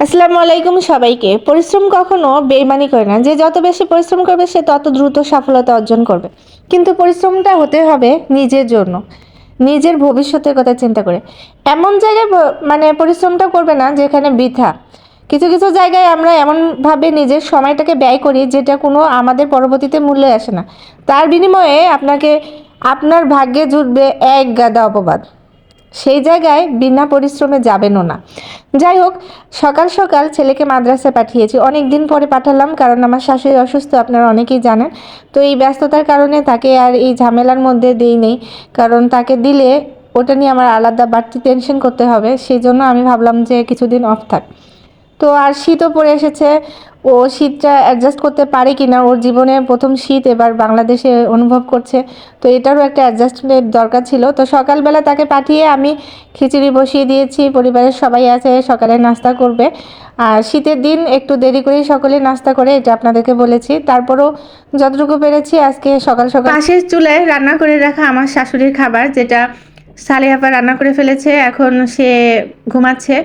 আসসালামু আলাইকুম সবাইকে। পরিশ্রম কখনো বেইমানি করে না। যে যত বেশি পরিশ্রম করবে, সে তত দ্রুত সফলতা অর্জন করবে। কিন্তু পরিশ্রমটা হতে হবে নিজের জন্য, নিজের ভবিষ্যতের কথা চিন্তা করে। এমন জায়গায় মানে পরিশ্রমটা করবে না যেখানে বৃথা। কিছু কিছু জায়গায় আমরা এমনভাবে নিজের সময়টাকে ব্যয় করি যেটা কোনো আমাদের পরবর্তীতে মূল্যে আসে না। তার বিনিময়ে আপনাকে, আপনার ভাগ্যে জুটবে এক গাদা অপবাদ। সেই জায়গায় বিনা পরিশ্রমে যাবেনও না। যাই হোক, সকাল সকাল ছেলেকে মাদ্রাসায় পাঠিয়েছি। অনেক দিন পরে পাঠালাম, কারণ আমার শাশুড়ি অসুস্থ, আপনারা অনেকেই জানেন। তো এই ব্যস্ততার কারণে তাকে আর এই ঝামেলার মধ্যে দিই নেই, কারণ তাকে দিলে ওটা নিয়ে আমার আলাদা বাড়তি টেনশন করতে হবে। সেই জন্য আমি ভাবলাম যে কিছুদিন অফ থাক। তো আর শীতও পড়ে এসেছে। ও শীতটা অ্যাডজাস্ট করতে পারে কি না ওর জীবনে প্রথম শীত, এবার বাংলাদেশে অনুভব করছে। তো এটারও একটা অ্যাডজাস্টমেন্ট দরকার ছিল। তো সকালবেলা তাকে পাঠিয়ে আমি খিচুড়ি বসিয়ে দিয়েছি, পরিবারের সবাই আছে, সকালে নাস্তা করবে। আর শীতের দিন একটু দেরি করেই সকলে নাস্তা করে, এটা আপনাদেরকে বলেছি। তারপরও যতটুকু পেরেছি, আজকে সকাল সকাল পাশের চুলায় রান্না করে রাখা আমার শাশুড়ির খাবার, যেটা সালেহাপা রান্না করে ফেলেছে, এখন সে ঘুমাচ্ছে।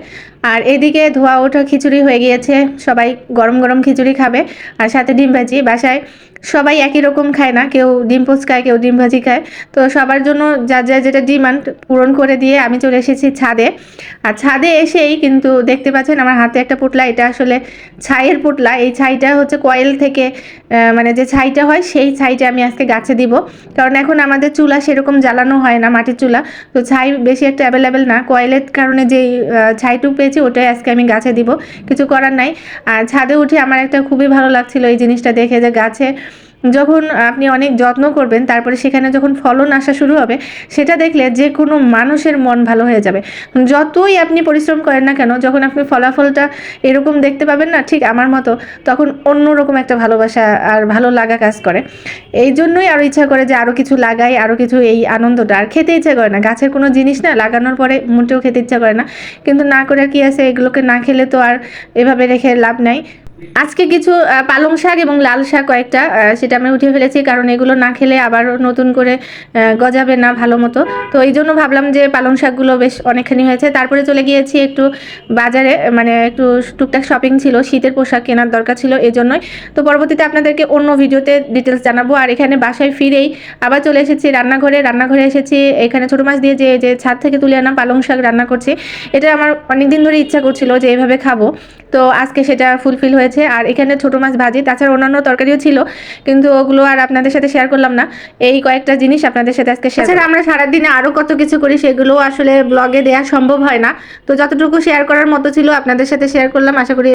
আর এদিকে ধোয়া ওঠা খিচুড়ি হয়ে গিয়েছে, সবাই গরম গরম খিচুড়ি খাবে আর সাথে ডিম ভাজি। বাসায় সবাই একই রকম খায় না, কেউ ডিম পোচ খায় কেউ ডিম ভাজি খায়। তো সবার জন্য যার যার যেটা ডিমান্ড পূরণ করে দিয়ে আমি চলে এসেছি ছাদে। আর ছাদে এসেই কিন্তু দেখতে পাচ্ছেন আমার হাতে একটা পুটলা, এটা আসলে ছাইয়ের পুটলা। এই ছাইটা হচ্ছে কয়েল থেকে মানে যে ছাইটা হয়, সেই ছাইটা আমি আজকে গাছে দিব। কারণ এখন আমাদের চুলা সেরকম জ্বালানো হয় না, মাটির চুলা। তো ছাই বেশি একটা অ্যাভেলেবেল না। কয়েলের কারণে আহ, ছাইটুক পেয়েছি ওটাই আজকে আমি গাছে দিব। কিছু করার নাই। আর ছাদে উঠে আমার একটা খুবই ভালো লাগছিল এই জিনিসটা দেখে যে গাছে যখন আপনি অনেক যত্ন করবেন, তারপরে সেখানে যখন ফলন আসা শুরু হবে, সেটা দেখলে যে কোনো মানুষের মন ভালো হয়ে যাবে। যতই আপনি পরিশ্রম করেন না কেন, যখন আপনি ফলাফলটা এরকম দেখতে পাবেন না, ঠিক আমার মতো, তখন অন্যরকম একটা ভালোবাসা আর ভালো লাগা কাজ করে। এই জন্যই আরও ইচ্ছা করে যে আরও কিছু লাগাই আরও কিছু এই আনন্দটা। আর খেতে ইচ্ছা করে না, গাছের কোনো জিনিস না, লাগানোর পরে মোটেও খেতে ইচ্ছা করে না। কিন্তু না করে কি আছে, এগুলোকে না খেলে তো আর এভাবে রেখে লাভ নাই। আজকে কিছু পালং শাক এবং লাল শাক কয়েকটা সেটা আমি উঠিয়ে ফেলেছি কারণ এগুলো না খেলে আবার নতুন করে গজাবে না ভালো মতো। তো এই জন্য ভাবলাম যে পালং শাকগুলো বেশ অনেকখানি হয়েছে। তারপরে চলে গিয়েছি একটু বাজারে মানে একটু টুকটাক শপিং ছিল, শীতের পোশাক কেনার দরকার ছিল এই জন্যই তো পরবর্তীতে আপনাদেরকে অন্য ভিডিওতে ডিটেলস জানাব। আর এখানে বাসায় ফিরেই আবার চলে এসেছি রান্নাঘরে। রান্নাঘরে এসেছি, এখানে ছোটো মাছ দিয়ে যে যে ছাদ থেকে তুলে আনা পালং শাক রান্না করছি। এটা আমার অনেক দিন ধরে ইচ্ছা করছিল যে এইভাবে খাব। তো আজকে সেটা ফুলফিল হয়েছে আর এখানে ছোট মাছ ভাজি তাছাড়া অন্যান্য তরকারিও ছিল কিন্তু ওগুলো আর আপনাদের সাথে শেয়ার করলাম না। এই কয়েকটা জিনিস আপনাদের সাথে আজকে শেয়ার আমরা সারাদিনে আরও কত কিছু করি সেগুলো আসলে ব্লগে দেওয়া সম্ভব হয় না। তো যতটুকু শেয়ার করার মতো ছিল আপনাদের সাথে শেয়ার করলাম। আশা করি